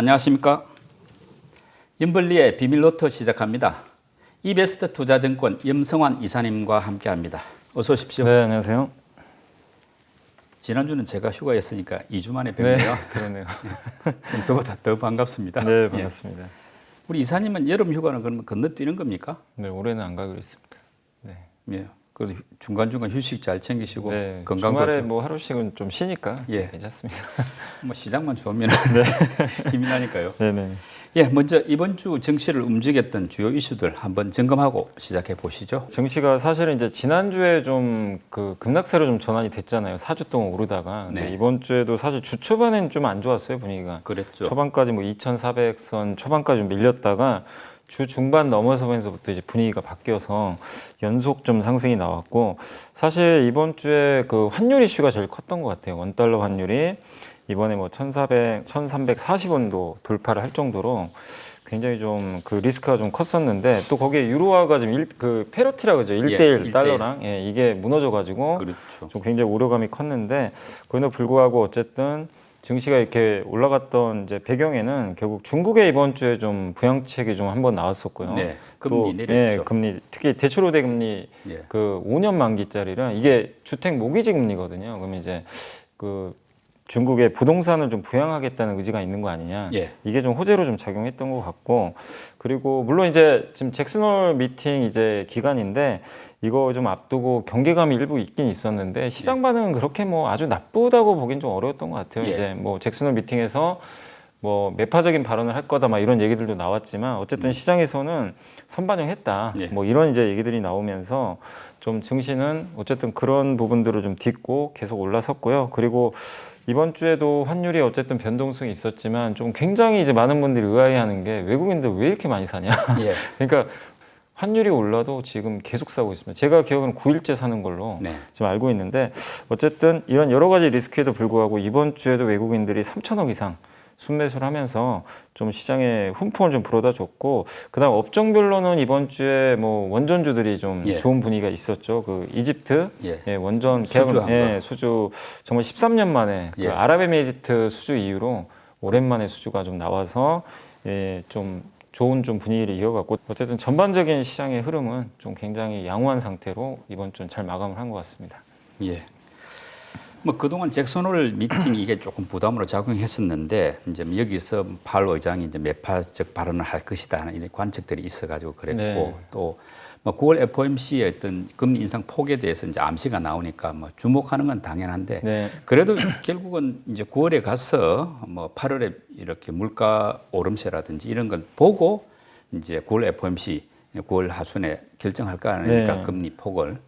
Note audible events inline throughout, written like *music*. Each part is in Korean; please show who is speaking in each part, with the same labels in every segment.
Speaker 1: 안녕하십니까. 임블리의 비밀로터 시작합니다. 이베스트 투자증권 염성환 이사님과 함께합니다. 어서 오십시오.
Speaker 2: 네, 안녕하세요.
Speaker 1: 지난주는 제가 휴가였으니까 2주 만에
Speaker 2: 네,
Speaker 1: 뵙네요.
Speaker 2: 그러네요. *laughs*
Speaker 1: 평소보다 더 반갑습니다.
Speaker 2: 네,
Speaker 1: 예.
Speaker 2: 반갑습니다.
Speaker 1: 우리 이사님은 여름 휴가는 그러면 건너뛰는 겁니까?
Speaker 2: 네, 올해는 안 가기로 했습니다. 네.
Speaker 1: 예. 그 중간중간 휴식 잘 챙기시고
Speaker 2: 네,
Speaker 1: 건강도
Speaker 2: 주말에
Speaker 1: 좀-
Speaker 2: 뭐 하루씩은 좀 쉬니까
Speaker 1: 예.
Speaker 2: 괜찮습니다. *laughs*
Speaker 1: 뭐 시장만 좋으면 *laughs*
Speaker 2: 네. *laughs*
Speaker 1: 힘이 나니까요.
Speaker 2: 네, 네.
Speaker 1: 예, 먼저 이번 주 증시를 움직였던 주요 이슈들 한번 점검하고 시작해 보시죠.
Speaker 2: 증시가 사실은 이제 지난주에 좀 그 급락세로 좀 전환이 됐잖아요. 4주 동안 오르다가.
Speaker 1: 네.
Speaker 2: 이번 주에도 사실 주 초반엔 좀 안 좋았어요, 분위기가.
Speaker 1: 그랬죠.
Speaker 2: 초반까지 뭐 2,400선 초반까지 좀 밀렸다가 주 중반 넘어서면서부터 이제 분위기가 바뀌어서 연속 좀 상승이 나왔고 사실 이번 주에 그 환율 이슈가 제일 컸던 것 같아요. 원 달러 환율이 이번에 뭐 1,400, 1,340원도 돌파를 할 정도로 굉장히 좀 그 리스크가 좀 컸었는데 또 거기에 유로화가 지금 일, 그 페로티라 그러죠. 1대1
Speaker 1: 1대1.
Speaker 2: 달러랑 예, 이게 무너져 가지고
Speaker 1: 그렇죠.
Speaker 2: 좀 굉장히 우려감이 컸는데 그럼에도 불구하고 어쨌든 증시가 이렇게 올라갔던 이제 배경에는 결국 중국의 이번 주에 좀 부양책이 좀 한번 나왔었고요.
Speaker 1: 네,
Speaker 2: 또,
Speaker 1: 금리
Speaker 2: 예,
Speaker 1: 내렸죠.
Speaker 2: 금리 특히 대출 우대 금리
Speaker 1: 예.
Speaker 2: 그 5년 만기짜리는 이게 주택 모기지 금리거든요. 그러면 이제 그 중국의 부동산을 좀 부양하겠다는 의지가 있는 거 아니냐.
Speaker 1: 예.
Speaker 2: 이게 좀 호재로 좀 작용했던 것 같고 그리고 물론 이제 지금 잭슨홀 미팅 이제 기간인데 이거 좀 앞두고 경계감이 일부 있긴 있었는데 시장 반응은 그렇게 뭐 아주 나쁘다고 보긴 좀 어려웠던 것 같아요.
Speaker 1: 예.
Speaker 2: 이제 뭐 잭슨홀 미팅에서 뭐 매파적인 발언을 할 거다 막 이런 얘기들도 나왔지만 어쨌든 시장에서는 선반영했다.
Speaker 1: 예.
Speaker 2: 뭐 이런 이제 얘기들이 나오면서 좀 증시는 어쨌든 그런 부분들을 좀 딛고 계속 올라섰고요. 그리고 이번 주에도 환율이 어쨌든 변동성이 있었지만 좀 굉장히 이제 많은 분들이 의아해하는 게 외국인들 왜 이렇게 많이 사냐.
Speaker 1: 예. *laughs*
Speaker 2: 그러니까 환율이 올라도 지금 계속 사고 있습니다. 제가 기억은 9일째 사는 걸로
Speaker 1: 네.
Speaker 2: 지금 알고 있는데 어쨌든 이런 여러 가지 리스크에도 불구하고 이번 주에도 외국인들이 3천억 이상 순매수를 하면서 좀 시장에 훈풍을 좀 불어다 줬고 그다음 업종별로는 이번 주에 뭐 원전주들이 좀
Speaker 1: 예.
Speaker 2: 좋은 분위기가 있었죠. 그 이집트
Speaker 1: 예.
Speaker 2: 예, 원전
Speaker 1: 한
Speaker 2: 예,
Speaker 1: 거.
Speaker 2: 수주 정말 13년 만에
Speaker 1: 예.
Speaker 2: 그 아랍에미리트 수주 이후로 오랜만에 수주가 좀 나와서 예, 좀 좋은 좀 분위기를 이어갔고 어쨌든 전반적인 시장의 흐름은 좀 굉장히 양호한 상태로 이번 주는 잘 마감을 한 것 같습니다.
Speaker 1: 예. 뭐 그동안 잭슨홀 미팅 이게 조금 부담으로 작용했었는데 이제 뭐 여기서 팔 의장이 이제 매파적 발언을 할 것이다 하는 이런 관측들이 있어가지고 그랬고
Speaker 2: 네.
Speaker 1: 또뭐 9월 FOMC의 어떤 금리 인상 폭에 대해서 이제 암시가 나오니까 뭐 주목하는 건 당연한데
Speaker 2: 네.
Speaker 1: 그래도 *clears throat* 결국은 이제 9월에 가서 뭐 8월에 이렇게 물가 오름세라든지 이런 걸 보고 이제 9월 FOMC 9월 하순에 결정할 거 아닙니까
Speaker 2: 네.
Speaker 1: 금리 폭을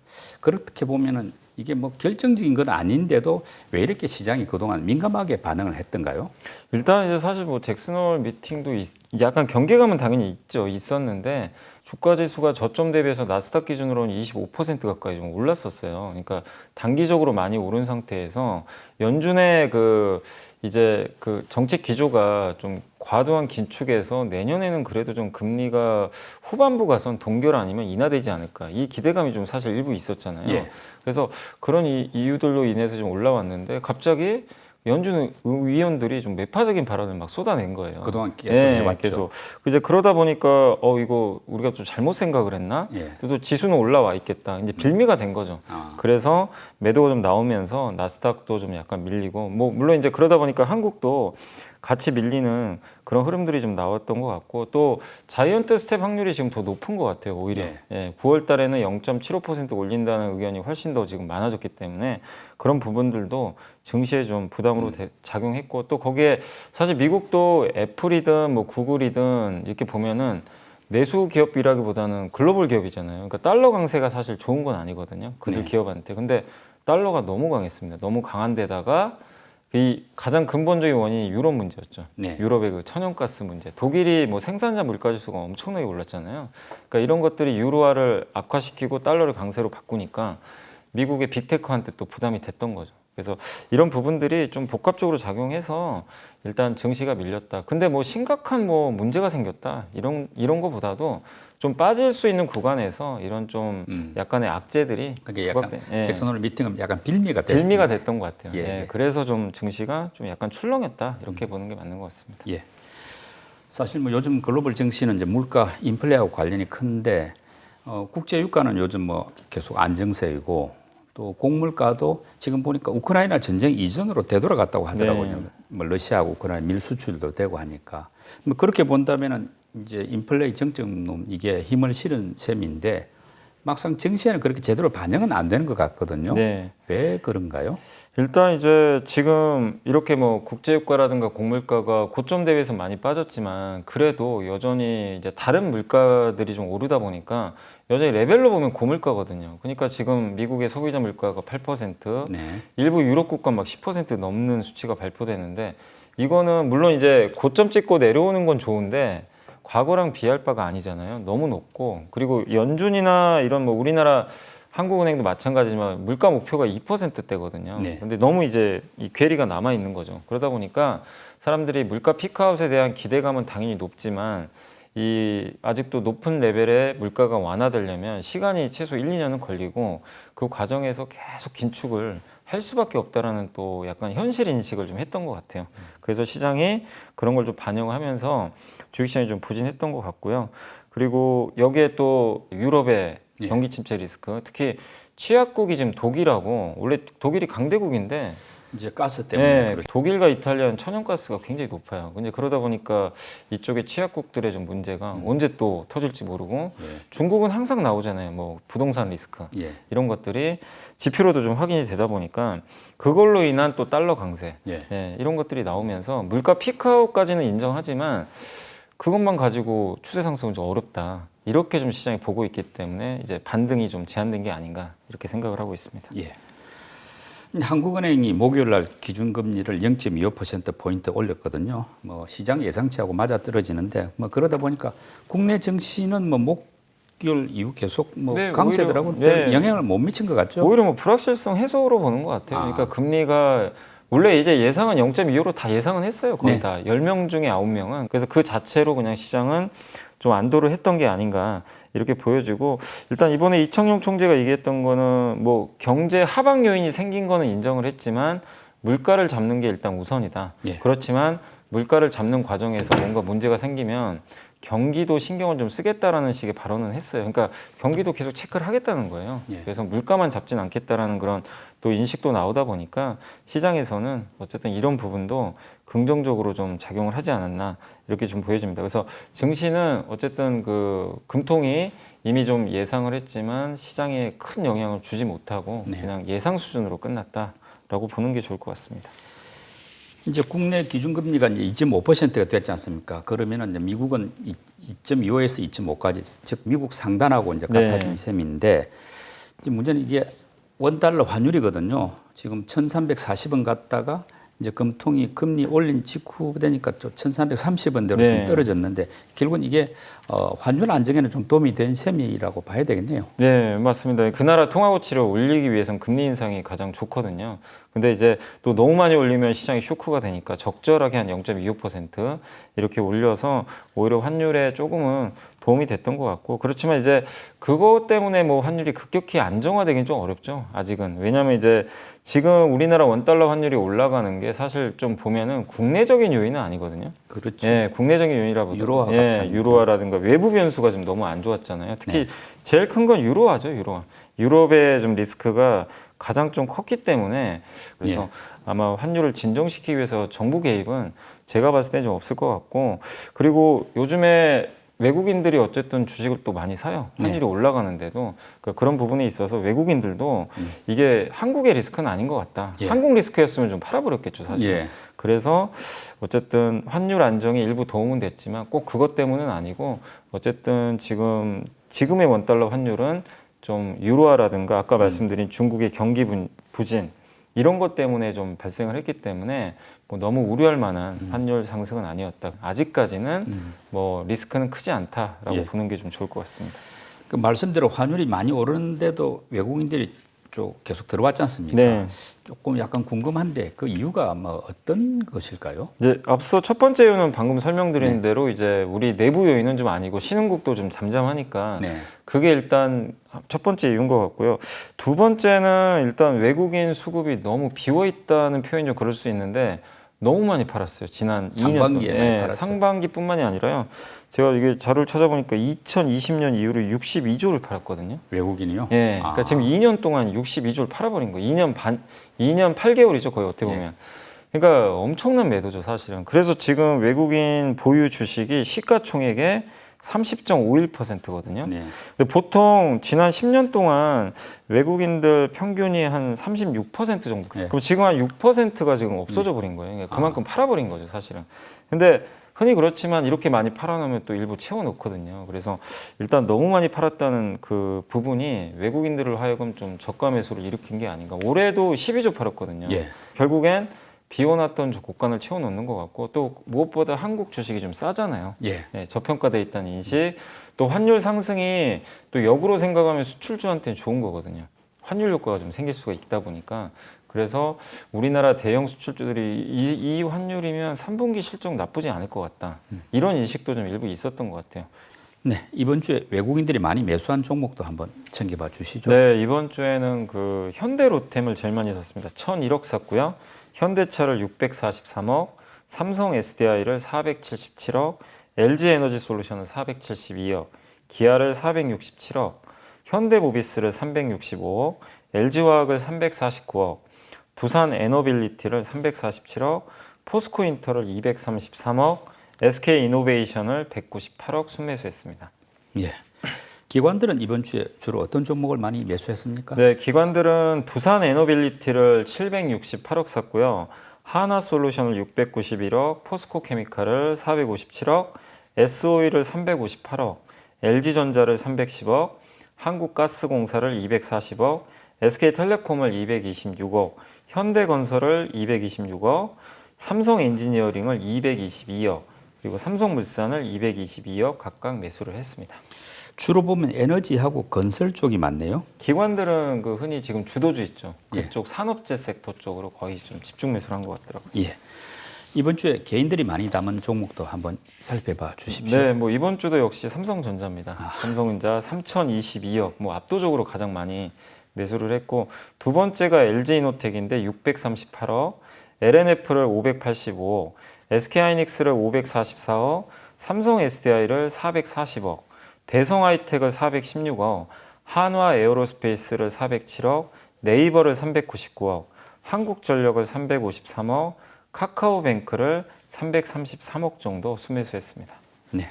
Speaker 1: 그렇게 보면은 이게 뭐 결정적인 건 아닌데도 왜 이렇게 시장이 그동안 민감하게 반응을 했던가요?
Speaker 2: 일단 이제 사실 뭐 잭슨홀 미팅도 있- 약간 경계감은 당연히 있죠. 있었는데 주가 지수가 저점 대비해서 나스닥 기준으로는 25% 가까이 좀 올랐었어요. 그러니까 단기적으로 많이 오른 상태에서 연준의 그 이제 그 정책 기조가 좀 과도한 긴축에서 내년에는 그래도 좀 금리가 후반부 가선 동결 아니면 인하되지 않을까 이 기대감이 좀 사실 일부 있었잖아요.
Speaker 1: 예.
Speaker 2: 그래서 그런 이, 이유들로 인해서 좀 올라왔는데 갑자기 연준 위원들이 좀 매파적인 발언을 막 쏟아낸 거예요.
Speaker 1: 그동안 계속
Speaker 2: 예,
Speaker 1: 해왔죠.
Speaker 2: 계속. 이제 그러다 보니까 어 이거 우리가 좀 잘못 생각을 했나?
Speaker 1: 예.
Speaker 2: 또 지수는 올라와 있겠다. 이제 빌미가 된 거죠.
Speaker 1: 아.
Speaker 2: 그래서 매도가 좀 나오면서 나스닥도 좀 약간 밀리고 뭐 물론 이제 그러다 보니까 한국도 같이 밀리는 그런 흐름들이 좀 나왔던 것 같고 또 자이언트 스텝 확률이 지금 더 높은 것 같아요 오히려
Speaker 1: 예.
Speaker 2: 예, 9월 달에는 0.75% 올린다는 의견이 훨씬 더 지금 많아졌기 때문에 그런 부분들도 증시에 좀 부담으로 대- 작용했고 또 거기에 사실 미국도 애플이든 뭐 구글이든 이렇게 보면은 내수 기업이라기보다는 글로벌 기업이잖아요. 그러니까 달러 강세가 사실 좋은 건 아니거든요. 그들
Speaker 1: 네.
Speaker 2: 기업한테. 근데 달러가 너무 강했습니다. 너무 강한 데다가 이 가장 근본적인 원인이 유럽 문제였죠.
Speaker 1: 네.
Speaker 2: 유럽의 그 천연가스 문제. 독일이 뭐 생산자 물가지수가 엄청나게 올랐잖아요. 그러니까 이런 것들이 유로화를 악화시키고 달러를 강세로 바꾸니까 미국의 빅테크한테 또 부담이 됐던 거죠. 그래서 이런 부분들이 좀 복합적으로 작용해서 일단 증시가 밀렸다. 근데 뭐 심각한 뭐 문제가 생겼다. 이런 이런 거보다도 좀 빠질 수 있는 구간에서 이런 좀
Speaker 1: 음.
Speaker 2: 약간의 악재들이
Speaker 1: 그게 약간
Speaker 2: 부각된- 예.
Speaker 1: 잭슨홀 미팅은 약간 빌미가 됐습니다.
Speaker 2: 빌미가 됐던 것 같아요.
Speaker 1: 예,
Speaker 2: 예,
Speaker 1: 예.
Speaker 2: 그래서 좀 증시가 좀 약간 출렁했다 이렇게 보는 게 맞는 것 같습니다.
Speaker 1: 예. 사실 뭐 요즘 글로벌 증시는 이제 물가 인플레하고 관련이 큰데 어, 국제 유가는 요즘 뭐 계속 안정세이고 또 곡물가도 지금 보니까 우크라이나 전쟁 이전으로 되돌아갔다고 하더라고요.
Speaker 2: 네.
Speaker 1: 뭐 러시아하고 우크라이나 밀 수출도 되고 하니까 뭐 그렇게 본다면은 이제 인플레이 정점론 이게 힘을 실은 셈인데 막상 증시에는 그렇게 제대로 반영은 안 되는 것 같거든요.
Speaker 2: 네.
Speaker 1: 왜 그런가요?
Speaker 2: 일단 이제 지금 이렇게 뭐 국제유가라든가 곡물가가 고점 대비해서 많이 빠졌지만 그래도 여전히 이제 다른 물가들이 좀 오르다 보니까 여전히 레벨로 보면 고물가거든요. 그러니까 지금 미국의 소비자 물가가 8%,
Speaker 1: 네.
Speaker 2: 일부 유럽 국가 막 10% 넘는 수치가 발표되는데 이거는 물론 이제 고점 찍고 내려오는 건 좋은데 과거랑 비할 바가 아니잖아요. 너무 높고 그리고 연준이나 이런 뭐 우리나라 한국은행도 마찬가지지만 물가 목표가 2%대거든요.
Speaker 1: 네.
Speaker 2: 근데 너무 이제 이 괴리가 남아 있는 거죠. 그러다 보니까 사람들이 물가 피크아웃에 대한 기대감은 당연히 높지만 이 아직도 높은 레벨의 물가가 완화되려면 시간이 최소 1, 2년은 걸리고 그 과정에서 계속 긴축을 할 수밖에 없다라는 또 약간 현실 인식을 좀 했던 것 같아요. 그래서 시장이 그런 걸 좀 반영하면서 주식시장이 좀 부진했던 것 같고요. 그리고 여기에 또 유럽의
Speaker 1: 예.
Speaker 2: 경기 침체 리스크, 특히 취약국이 지금 독일하고 원래 독일이 강대국인데
Speaker 1: 이제 가스 때문에
Speaker 2: 네. 독일과 이탈리아는 천연가스가 굉장히 높아요. 근데 그러다 보니까 이쪽에 취약국들의 좀 문제가 언제 또 터질지 모르고
Speaker 1: 예.
Speaker 2: 중국은 항상 나오잖아요. 뭐 부동산 리스크
Speaker 1: 예.
Speaker 2: 이런 것들이 지표로도 좀 확인이 되다 보니까 그걸로 인한 또 달러 강세
Speaker 1: 예.
Speaker 2: 예, 이런 것들이 나오면서 물가 피크아웃까지는 인정하지만 그것만 가지고 추세 상승은 좀 어렵다. 이렇게 좀 시장이 보고 있기 때문에 이제 반등이 좀 제한된 게 아닌가 이렇게 생각을 하고 있습니다.
Speaker 1: 예. 한국은행이 목요일 날 기준금리를 0.25% 포인트 올렸거든요. 뭐 시장 예상치하고 맞아 떨어지는데 뭐 그러다 보니까 국내 증시는 뭐 목요일 이후 계속 뭐
Speaker 2: 네,
Speaker 1: 강세더라고
Speaker 2: 네.
Speaker 1: 영향을 못 미친 것 같죠.
Speaker 2: 오히려 뭐 불확실성 해소로 보는 것 같아요.
Speaker 1: 아.
Speaker 2: 그러니까 금리가 원래 이제 예상은 0.25로 다 예상은 했어요. 거의
Speaker 1: 네.
Speaker 2: 다 10명 중에 9명은. 그래서 그 자체로 그냥 시장은 좀 안도를 했던 게 아닌가 이렇게 보여지고 일단 이번에 이청용 총재가 얘기했던 거는 뭐 경제 하방 요인이 생긴 거는 인정을 했지만 물가를 잡는 게 일단 우선이다.
Speaker 1: 예.
Speaker 2: 그렇지만 물가를 잡는 과정에서 뭔가 문제가 생기면 경기도 신경을 좀 쓰겠다라는 식의 발언은 했어요. 그러니까 경기도 계속 체크를 하겠다는 거예요.
Speaker 1: 예.
Speaker 2: 그래서 물가만 잡진 않겠다라는 그런 또 인식도 나오다 보니까 시장에서는 어쨌든 이런 부분도 긍정적으로 좀 작용을 하지 않았나 이렇게 좀 보여집니다. 그래서 증시는 어쨌든 그 금통이 이미 좀 예상을 했지만 시장에 큰 영향을 주지 못하고
Speaker 1: 네.
Speaker 2: 그냥 예상 수준으로 끝났다라고 보는 게 좋을 것 같습니다.
Speaker 1: 이제 국내 기준금리가 이제 2.5%가 됐지 않습니까? 그러면은 이제 미국은 2.25에서 2.5까지 즉 미국 상단하고 이제
Speaker 2: 네.
Speaker 1: 같아진 셈인데 이제 문제는 이게 원 달러 환율이거든요. 지금 1,340원 갔다가 이제 금통이 금리 올린 직후 되니까 또 1,330원대로
Speaker 2: 네.
Speaker 1: 좀 떨어졌는데 결국은 이게 어, 환율 안정에는 좀 도움이 된 셈이라고 봐야 되겠네요.
Speaker 2: 네, 맞습니다. 그 나라 통화 가치를 올리기 위해선 금리 인상이 가장 좋거든요. 근데 이제 또 너무 많이 올리면 시장이 쇼크가 되니까 적절하게 한 0.25% 이렇게 올려서 오히려 환율에 조금은 도움이 됐던 것 같고 그렇지만 이제 그것 때문에 뭐 환율이 급격히 안정화되긴 좀 어렵죠. 아직은 왜냐하면 이제 지금 우리나라 원 달러 환율이 올라가는 게 사실 좀 보면은 국내적인 요인은 아니거든요.
Speaker 1: 그렇죠.
Speaker 2: 예, 국내적인 요인이라고
Speaker 1: 유로화가
Speaker 2: 예,
Speaker 1: 같은
Speaker 2: 유로화라든가 외부 변수가 좀 너무 안 좋았잖아요. 특히 제일 큰 건 유로화죠, 유로화. 유럽의 좀 리스크가 가장 좀 컸기 때문에 그래서
Speaker 1: 예.
Speaker 2: 아마 환율을 진정시키기 위해서 정부 개입은 제가 봤을 때좀 없을 것 같고 그리고 요즘에 외국인들이 어쨌든 주식을 또 많이 사요. 환율이
Speaker 1: 네.
Speaker 2: 올라가는데도 그런 부분에 있어서 외국인들도 이게 한국의 리스크는 아닌 것 같다.
Speaker 1: 음. 예.
Speaker 2: 한국 리스크였으면 좀 팔아버렸겠죠, 사실.
Speaker 1: 예.
Speaker 2: 그래서 어쨌든 환율 안정에 일부 도움은 됐지만 꼭 그것 때문은 아니고 어쨌든 지금 지금의 원 달러 환율은 좀 유로화라든가 아까 말씀드린 중국의 경기 분- 부진 이런 것 때문에 좀 발생을 했기 때문에 뭐 너무 우려할 만한 환율 상승은 아니었다. 아직까지는 뭐 리스크는 크지 않다라고
Speaker 1: 예.
Speaker 2: 보는 게 좀 좋을 것 같습니다.
Speaker 1: 그 말씀대로 환율이 많이 오르는데도 외국인들이 좀 계속 들어왔지 않습니까?
Speaker 2: 네.
Speaker 1: 조금 약간 궁금한데 그 이유가 뭐 어떤 것일까요?
Speaker 2: 이제 앞서 첫 번째 요인은 방금 설명드린 대로 이제 우리 내부 요인은 좀 아니고 신흥국도 좀 잠잠하니까
Speaker 1: 네.
Speaker 2: 그게 일단 첫 번째 이유인 것 같고요. 두 번째는 일단 외국인 수급이 너무 비어 있다는 표현이 좀 그럴 수 있는데 너무 많이 팔았어요. 지난
Speaker 1: 상반기에
Speaker 2: 2년
Speaker 1: 많이
Speaker 2: 예,
Speaker 1: 팔았죠.
Speaker 2: 상반기뿐만이 아니라요. 제가 이게 자료를 찾아보니까 2020년 이후로 62조를 팔았거든요.
Speaker 1: 외국인이요?
Speaker 2: 예. 그러니까
Speaker 1: 아.
Speaker 2: 지금 2년 동안 62조를 팔아버린 거예요. 2년 반, 2년 8개월이죠. 거의 어떻게
Speaker 1: 예.
Speaker 2: 보면. 그러니까 엄청난 매도죠, 사실은. 그래서 지금 외국인 보유 주식이 시가총액의 30.51%거든요.
Speaker 1: 네.
Speaker 2: 근데 보통 지난 10년 동안 외국인들 평균이 한 36% 정도.
Speaker 1: 네.
Speaker 2: 그럼 지금 한 6%가 지금 없어져 버린 거예요. 그러니까 그만큼 팔아버린 거죠, 사실은. 근데 흔히 그렇지만 이렇게 많이 팔아놓으면 또 일부 채워놓거든요. 그래서 일단 너무 많이 팔았다는 그 부분이 외국인들을 하여금 좀 저가 매수를 일으킨 게 아닌가. 올해도 12조 팔았거든요.
Speaker 1: 예.
Speaker 2: 결국엔 비워놨던 저 곡간을 채워놓는 것 같고 또 무엇보다 한국 주식이 좀 싸잖아요.
Speaker 1: 예.
Speaker 2: 네, 저평가돼 있다는 인식, 또 환율 상승이 또 역으로 생각하면 수출주한테는 좋은 거거든요. 환율 효과가 좀 생길 수가 있다 보니까 그래서 우리나라 대형 수출주들이 이, 이 환율이면 3분기 실적 나쁘지 않을 것 같다. 이런 인식도 좀 일부 있었던 것 같아요.
Speaker 1: 네. 이번 주에 외국인들이 많이 매수한 종목도 한번 챙겨봐 주시죠.
Speaker 2: 네, 이번 주에는 그 현대 로템을 제일 많이 샀습니다. 1,001억 샀고요. 현대차를 643억, 삼성 SDI를 477억, LG 에너지 솔루션을 472억, 기아를 467억, 현대모비스를 365억, LG화학을 349억, 두산 에너빌리티를 347억, 포스코 인터를 233억, SK 이노베이션을 198억 순매수했습니다.
Speaker 1: 예. 기관들은 이번 주에 주로 어떤 종목을 많이 매수했습니까?
Speaker 2: 네, 기관들은 두산 에너빌리티를 768억 샀고요. 하나솔루션을 691억, 포스코 케미칼을 457억, S오일을 358억, LG전자를 310억, 한국가스공사를 240억, SK텔레콤을 226억, 현대건설을 226억, 삼성엔지니어링을 222억, 그리고 삼성물산을 222억 각각 매수를 했습니다.
Speaker 1: 주로 보면 에너지하고 건설 쪽이 많네요.
Speaker 2: 기관들은 그 흔히 지금 주도주 있죠.
Speaker 1: 예.
Speaker 2: 그쪽 산업재 섹터 쪽으로 거의 좀 집중 매수를 한 것 같더라고요.
Speaker 1: 예. 이번 주에 개인들이 많이 담은 종목도 한번 살펴봐 주십시오.
Speaker 2: 네, 뭐 이번 주도 역시 삼성전자입니다.
Speaker 1: 아.
Speaker 2: 삼성전자 3,022억, 뭐 압도적으로 가장 많이 매수를 했고 두 번째가 LG이노텍인데 638억, LNF를 585억, SK하이닉스를 544억, 삼성 SDI를 440억, 대성 하이텍을 416억, 한화 에어로스페이스를 407억, 네이버를 399억, 한국전력을 353억, 카카오뱅크를 333억 정도 수매수했습니다.
Speaker 1: 네.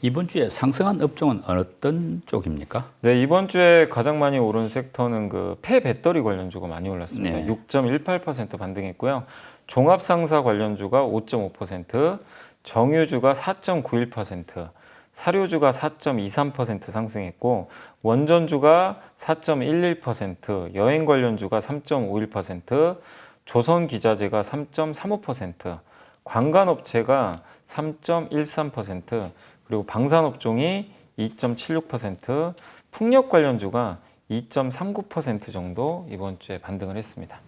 Speaker 1: 이번 주에 상승한 업종은 어떤 쪽입니까?
Speaker 2: 네, 이번 주에 가장 많이 오른 섹터는 그 폐배터리 관련주가 많이 올랐습니다.
Speaker 1: 네.
Speaker 2: 6.18% 반등했고요. 종합상사 관련주가 5.5%, 정유주가 4.91%, 사료주가 4.23% 상승했고 원전주가 4.11%, 여행 관련주가 3.51%, 조선기자재가 3.35%, 관광업체가 3.13%, 그리고 방산업종이 2.76%, 풍력 관련주가 2.39% 정도 이번 주에 반등을 했습니다.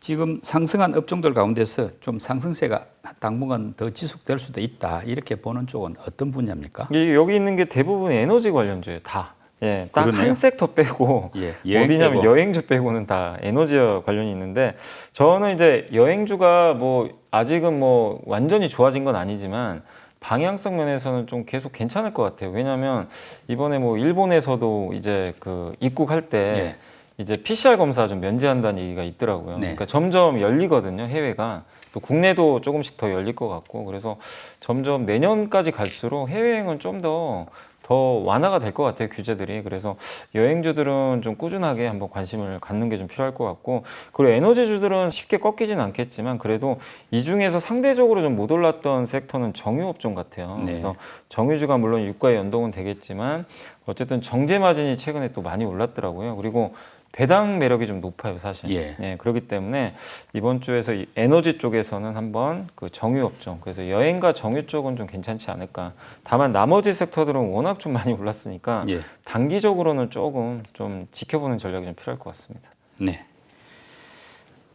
Speaker 1: 지금 상승한 업종들 가운데서 좀 상승세가 당분간 더 지속될 수도 있다 이렇게 보는 쪽은 어떤 분야입니까?
Speaker 2: 이 여기 있는 게 대부분 에너지 관련주예요. 다. 예, 딱. 한 섹터 빼고
Speaker 1: 예, 여행
Speaker 2: 어디냐면
Speaker 1: 빼고.
Speaker 2: 여행주 빼고는 다 에너지와 관련이 있는데 저는 이제 여행주가 뭐 아직은 뭐 완전히 좋아진 건 아니지만 방향성 면에서는 좀 계속 괜찮을 것 같아요. 왜냐하면 이번에 뭐 일본에서도 이제 그 입국할 때
Speaker 1: 예.
Speaker 2: 이제 PCR 검사 좀 면제한다는 얘기가 있더라고요.
Speaker 1: 네.
Speaker 2: 그러니까 점점 열리거든요, 해외가. 또 국내도 조금씩 더 열릴 것 같고 그래서 점점 내년까지 갈수록 해외여행은 좀 더 더 완화가 될 것 같아요 규제들이 그래서 여행주들은 좀 꾸준하게 한번 관심을 갖는 게 좀 필요할 것 같고 그리고 에너지주들은 쉽게 꺾이진 않겠지만 그래도 이 중에서 상대적으로 좀 못 올랐던 섹터는 정유업종 같아요
Speaker 1: 네.
Speaker 2: 그래서 정유주가 물론 유가에 연동은 되겠지만 어쨌든 정제 마진이 최근에 또 많이 올랐더라고요 그리고 배당 매력이 좀 높아요, 사실.
Speaker 1: 예.
Speaker 2: 그렇기 때문에 이번 주에서 이 에너지 쪽에서는 한번 그 정유 업종, 그래서 여행과 정유 쪽은 좀 괜찮지 않을까. 다만 나머지 섹터들은 워낙 좀 많이 올랐으니까
Speaker 1: 예.
Speaker 2: 단기적으로는 조금 좀 지켜보는 전략이 좀 필요할 것 같습니다.
Speaker 1: 네.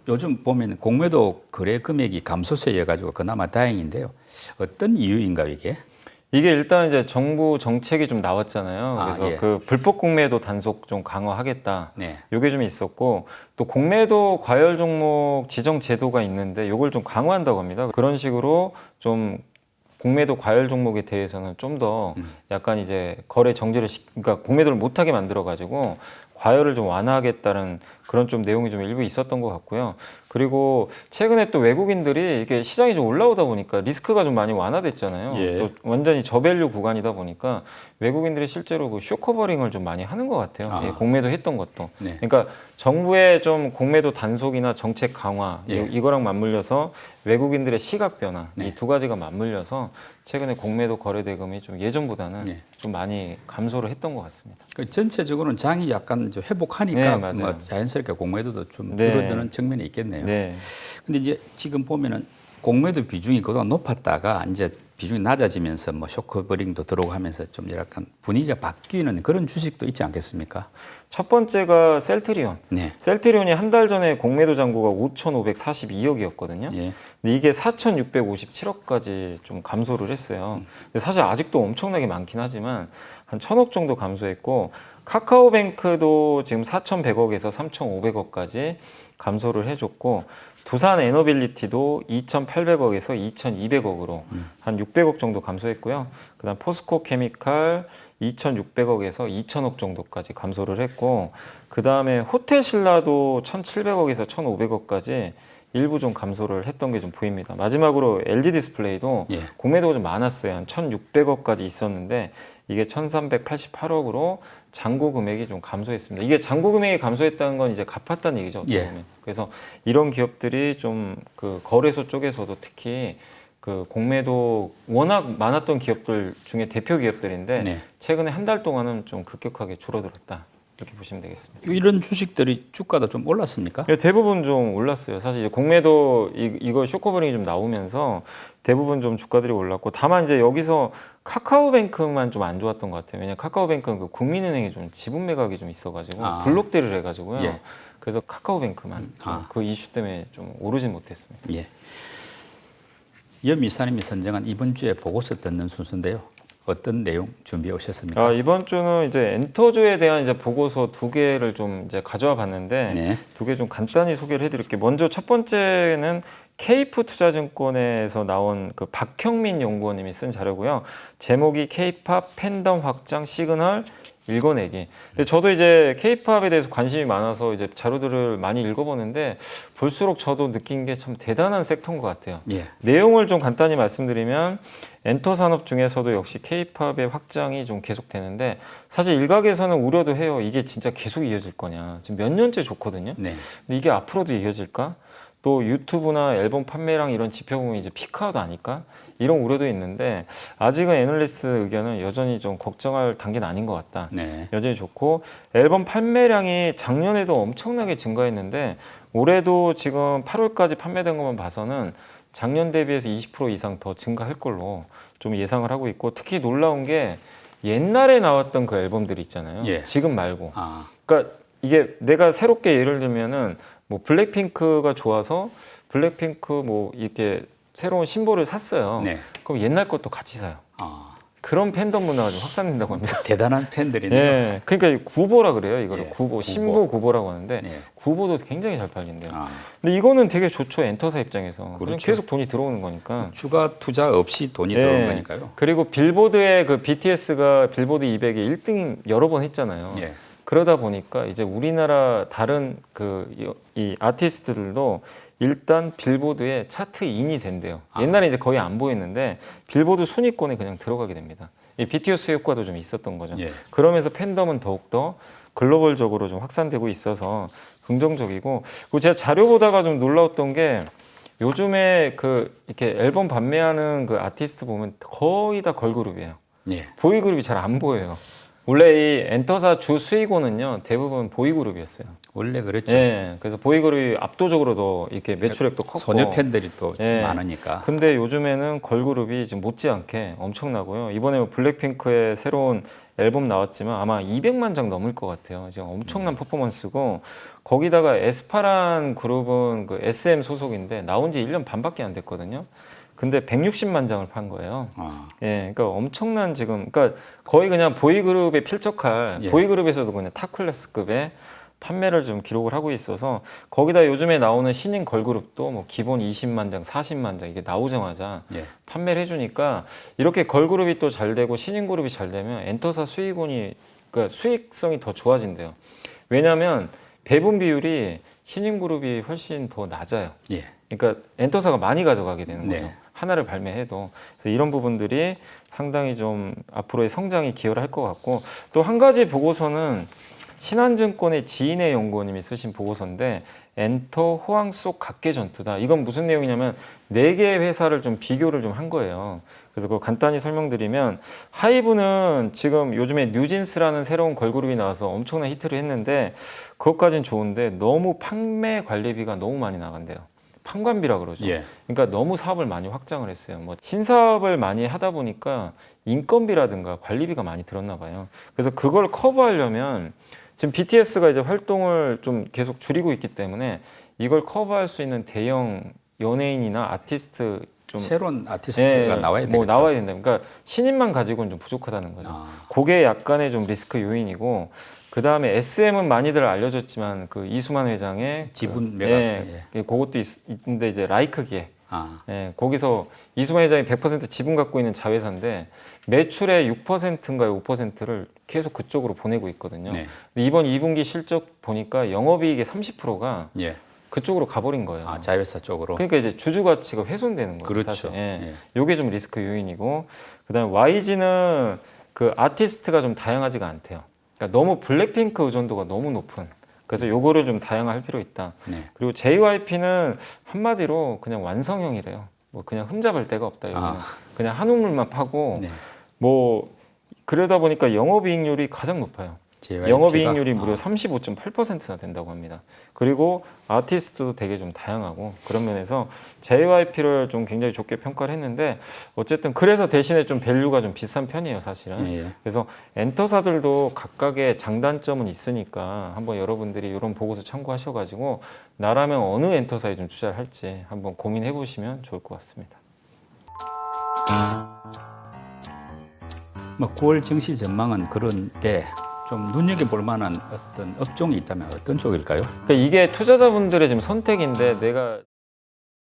Speaker 1: 요즘 보면 공매도 거래 금액이 감소세여 가지고 그나마 다행인데요. 어떤 이유인가 이게?
Speaker 2: 이게 일단 이제 정부 정책이 좀 나왔잖아요.
Speaker 1: 아,
Speaker 2: 그래서
Speaker 1: 예.
Speaker 2: 그 불법 공매도 단속 좀 강화하겠다.
Speaker 1: 네.
Speaker 2: 요게 좀 있었고 또 공매도 과열 종목 지정 제도가 있는데 요걸 좀 강화한다고 합니다. 그런 식으로 좀 공매도 과열 종목에 대해서는 좀더
Speaker 1: 음.
Speaker 2: 약간 이제 거래 정지를 시, 그러니까 공매도를 못하게 만들어 가지고 과열을 좀 완화하겠다는 그런 좀 내용이 좀 일부 있었던 것 같고요. 그리고 최근에 또 외국인들이 이게 시장이 좀 올라오다 보니까 리스크가 좀 많이 완화됐잖아요.
Speaker 1: 예.
Speaker 2: 또 완전히 저밸류 구간이다 보니까 외국인들이 실제로 그 쇼커버링을 좀 많이 하는 것 같아요.
Speaker 1: 아.
Speaker 2: 예, 공매도 했던 것도.
Speaker 1: 네.
Speaker 2: 그러니까 정부의 좀 공매도 단속이나 정책 강화
Speaker 1: 예.
Speaker 2: 이- 이거랑 맞물려서 외국인들의 시각 변화
Speaker 1: 네.
Speaker 2: 이두 가지가 맞물려서 최근에 공매도 거래 대금이 좀 예전보다는
Speaker 1: 네.
Speaker 2: 좀 많이 감소를 했던 것 같습니다.
Speaker 1: 그 전체적으로는 장이 약간 이제 회복하니까
Speaker 2: 네.
Speaker 1: 뭐 자연스럽게 공매도도 좀
Speaker 2: 네.
Speaker 1: 줄어드는 측면이 있겠네요.
Speaker 2: 네.
Speaker 1: 근데 이제 지금 보면은 공매도 비중이 그동안 높았다가 이제 비중이 낮아지면서 뭐 쇼크버링도 들어오고 하면서 좀 약간 분위기가 바뀌는 그런 주식도 있지 않겠습니까?
Speaker 2: 첫 번째가 셀트리온.
Speaker 1: 네.
Speaker 2: 셀트리온이 한 달 전에 공매도 잔고가 5,542억이었거든요.
Speaker 1: 예.
Speaker 2: 근데 이게 4,657억까지 좀 감소를 했어요. 근데 사실 아직도 엄청나게 많긴 하지만 한 1,000억 정도 감소했고 카카오뱅크도 지금 4,100억에서 3,500억까지 감소를 해줬고 두산 에너빌리티도 2,800억에서 2,200억으로 한 600억 정도 감소했고요. 그다음 포스코 케미칼 2,600억에서 2,000억 정도까지 감소를 했고 그다음에 호텔 신라도 1,700억에서 1,500억까지 일부 좀 감소를 했던 게 좀 보입니다. 마지막으로 LG 디스플레이도
Speaker 1: 예.
Speaker 2: 공매도가 좀 많았어요. 한 1,600억까지 있었는데 이게 1,388억으로 잔고 금액이 좀 감소했습니다. 이게 잔고 금액이 감소했다는 건 이제 갚았다는 얘기죠.
Speaker 1: 예.
Speaker 2: 보면. 그래서 이런 기업들이 좀 그 거래소 쪽에서도 특히 그 공매도 워낙 많았던 기업들 중에 대표 기업들인데
Speaker 1: 네.
Speaker 2: 최근에 한 달 동안은 좀 급격하게 줄어들었다. 이렇게 보시면 되겠습니다.
Speaker 1: 이런 주식들이 주가도 좀 올랐습니까?
Speaker 2: 예, 대부분 좀 올랐어요. 사실 이제 공매도 이, 이거 쇼커버링이 좀 나오면서 대부분 좀 주가들이 올랐고 다만 이제 여기서 카카오뱅크만 좀 안 좋았던 것 같아요. 왜냐 면 카카오뱅크는 그 국민은행에 좀 지분 매각이 좀 있어가지고
Speaker 1: 아.
Speaker 2: 블록대를 해가지고요.
Speaker 1: 예.
Speaker 2: 그래서 카카오뱅크만 좀
Speaker 1: 아.
Speaker 2: 그 이슈 때문에 좀 오르진 못했습니다.
Speaker 1: 예. 염이사님이 선정한 이번 주에 보고서 듣는 순서인데요. 어떤 내용 준비해 오셨습니까?
Speaker 2: 아, 이번 주는 이제 엔터주에 대한 이제 보고서 두 개를 좀 이제 가져와 봤는데
Speaker 1: 네.
Speaker 2: 두개 좀 간단히 소개를 해드릴게요. 먼저 첫 번째는 케이프 투자증권에서 나온 그 박형민 연구원님이 쓴 자료고요. 제목이 케이팝 팬덤 확장 시그널 읽어내기. 근데 저도 이제 케이팝에 대해서 관심이 많아서 이제 자료들을 많이 읽어보는데 볼수록 저도 느낀 게 참 대단한 섹터인 것 같아요.
Speaker 1: 예.
Speaker 2: 내용을 좀 간단히 말씀드리면 엔터 산업 중에서도 역시 케이팝의 확장이 좀 계속되는데 사실 일각에서는 우려도 해요. 이게 진짜 계속 이어질 거냐. 지금 몇 년째 좋거든요.
Speaker 1: 네.
Speaker 2: 근데 이게 앞으로도 이어질까? 또 유튜브나 앨범 판매량 이런 지표 보면 이제 피크아웃 아닐까? 이런 우려도 있는데 아직은 애널리스트 의견은 여전히 좀 걱정할 단계는 아닌 것 같다.
Speaker 1: 네.
Speaker 2: 여전히 좋고 앨범 판매량이 작년에도 엄청나게 증가했는데 올해도 지금 8월까지 판매된 것만 봐서는 작년 대비해서 20% 이상 더 증가할 걸로 좀 예상을 하고 있고 특히 놀라운 게 옛날에 나왔던 그 앨범들 있잖아요.
Speaker 1: 예.
Speaker 2: 지금 말고.
Speaker 1: 아,
Speaker 2: 그러니까 이게 내가 새롭게 예를 들면은 뭐 블랙핑크가 좋아서 블랙핑크 뭐 이렇게 새로운 심볼을 샀어요.
Speaker 1: 네.
Speaker 2: 그럼 옛날 것도 같이 사요.
Speaker 1: 아,
Speaker 2: 그런 팬덤 문화가 좀 확산된다고 합니다. *laughs*
Speaker 1: 대단한 팬들이네요.
Speaker 2: 예, 그러니까 이 구보라 그래요. 이거를
Speaker 1: 예,
Speaker 2: 구보. 신보 구보라고 하는데
Speaker 1: 네.
Speaker 2: 구보도 굉장히 잘 팔린대요.
Speaker 1: 아,
Speaker 2: 근데 이거는 되게 좋죠 엔터사 입장에서.
Speaker 1: 그렇죠.
Speaker 2: 계속 돈이 들어오는 거니까.
Speaker 1: 추가 투자 없이 돈이
Speaker 2: 예.
Speaker 1: 들어온 거니까요.
Speaker 2: 그리고 빌보드의 그 BTS가 빌보드 200에 1등 여러 번 했잖아요.
Speaker 1: 예.
Speaker 2: 그러다 보니까 이제 우리나라 다른 그 이 아티스트들도 일단 빌보드의 차트 인이 된대요.
Speaker 1: 아.
Speaker 2: 옛날에 이제 거의 안 보였는데 빌보드 순위권에 그냥 들어가게 됩니다. 이 BTS 효과도 좀 있었던 거죠.
Speaker 1: 예.
Speaker 2: 그러면서 팬덤은 더욱더 글로벌적으로 좀 확산되고 있어서 긍정적이고 그리고 제가 자료 보다가 좀 놀라웠던 게 요즘에 그 이렇게 앨범 판매하는 그 아티스트 보면 거의 다 걸그룹이에요.
Speaker 1: 예.
Speaker 2: 보이그룹이 잘 안 보여요. 원래 이 엔터사 주 수익원은요 대부분 보이그룹이었어요.
Speaker 1: 원래 그랬죠.
Speaker 2: 예, 그래서 보이그룹이 압도적으로 더 이렇게 매출액도 컸고
Speaker 1: 소녀 팬들이 또
Speaker 2: 예.
Speaker 1: 많으니까.
Speaker 2: 근데 요즘에는 걸그룹이 지금 못지않게 엄청나고요. 이번에 뭐 블랙핑크의 새로운 앨범 나왔지만 아마 200만 장 넘을 것 같아요. 지금 엄청난 퍼포먼스고 거기다가 에스파란 그룹은 그 SM 소속인데 나온 지 1년 반밖에 안 됐거든요. 근데 160만 장을 판 거예요.
Speaker 1: 아,
Speaker 2: 예, 그러니까 엄청난 지금, 그러니까 거의 그냥 보이그룹에 필적할
Speaker 1: 예.
Speaker 2: 보이그룹에서도 그냥 탑 클래스급의 판매를 좀 기록을 하고 있어서 거기다 요즘에 나오는 신인 걸그룹도 뭐 기본 20만 장, 40만 장 이게 나오자마자
Speaker 1: 예.
Speaker 2: 판매를 해주니까 이렇게 걸그룹이 또 잘 되고 신인 그룹이 잘 되면 엔터사 수익원이 그러니까 수익성이 더 좋아진대요. 왜냐하면 배분 비율이 신인 그룹이 훨씬 더 낮아요.
Speaker 1: 예.
Speaker 2: 그러니까 엔터사가 많이 가져가게 되는 거죠.
Speaker 1: 네.
Speaker 2: 하나를 발매해도 그래서 이런 부분들이 상당히 좀 앞으로의 성장에 기여를 할 것 같고 또 한 가지 보고서는 신한증권의 지인의 연구원님이 쓰신 보고서인데 엔터 호황 속 각계 전투다. 이건 무슨 내용이냐면 네 개의 회사를 좀 비교를 좀 한 거예요. 그래서 그거 간단히 설명드리면 하이브는 지금 요즘에 뉴진스라는 새로운 걸그룹이 나와서 엄청난 히트를 했는데 그것까진 좋은데 너무 판매 관리비가 너무 많이 나간대요. 판관비라 그러죠.
Speaker 1: 예.
Speaker 2: 그러니까 너무 사업을 많이 확장을 했어요. 뭐 신사업을 많이 하다 보니까 인건비라든가 관리비가 많이 들었나 봐요. 그래서 그걸 커버하려면 지금 BTS가 이제 활동을 좀 계속 줄이고 있기 때문에 이걸 커버할 수 있는 대형 연예인이나 아티스트 좀
Speaker 1: 새로운 아티스트가
Speaker 2: 예,
Speaker 1: 나와야 되겠죠.
Speaker 2: 뭐 나와야 된다. 그러니까 신인만 가지고는 좀 부족하다는 거죠.
Speaker 1: 아,
Speaker 2: 그게 약간의 좀 리스크 요인이고 그 다음에 SM은 많이들 알려졌지만 그 이수만 회장의
Speaker 1: 지분
Speaker 2: 그,
Speaker 1: 매각.
Speaker 2: 예,
Speaker 1: 예.
Speaker 2: 그것도 있, 있는데 이제 라이크 기획
Speaker 1: 아,
Speaker 2: 예, 거기서 이수만 회장이 100% 지분 갖고 있는 자회사인데 매출의 6%인가요 5%를 계속 그쪽으로 보내고 있거든요.
Speaker 1: 네.
Speaker 2: 근데 이번 2분기 실적 보니까 영업이익의 30%가
Speaker 1: 예.
Speaker 2: 그쪽으로 가버린 거예요.
Speaker 1: 아, 자회사 쪽으로.
Speaker 2: 그러니까 이제 주주 가치가 훼손되는 거예요.
Speaker 1: 그렇죠.
Speaker 2: 사실. 예.
Speaker 1: 예.
Speaker 2: 요게 좀 리스크 요인이고 그다음에 YG는 그 아티스트가 좀 다양하지가 않대요. 그러니까 너무 블랙핑크 의존도가 너무 높은. 그래서 요거를 좀 다양화할 필요 있다.
Speaker 1: 네.
Speaker 2: 그리고 JYP는 한마디로 그냥 완성형이래요. 뭐 그냥 흠잡을 데가 없다. 여기는
Speaker 1: 아.
Speaker 2: 그냥 한 우물만 파고
Speaker 1: 네.
Speaker 2: 뭐 그러다 보니까 영업이익률이 가장 높아요.
Speaker 1: JYP 가?
Speaker 2: 영업이익률이 무려
Speaker 1: 아,
Speaker 2: 35.8%나 된다고 합니다. 그리고 아티스트도 되게 좀 다양하고 그런 면에서 JYP를 좀 굉장히 좋게 평가를 했는데 어쨌든 그래서 대신에 좀 밸류가 좀 비싼 편이에요, 사실은.
Speaker 1: 예, 예.
Speaker 2: 그래서 엔터사들도 각각의 장단점은 있으니까 한번 여러분들이 이런 보고서 참고하셔가지고 나라면 어느 엔터사에 좀 투자를 할지 한번 고민해 보시면 좋을 것 같습니다.
Speaker 1: 뭐 9월 증시 전망은 그런데 좀 눈여겨볼 만한 어떤 업종이 있다면 어떤 쪽일까요?
Speaker 2: 그러니까 이게 투자자분들의 지금 선택인데 내가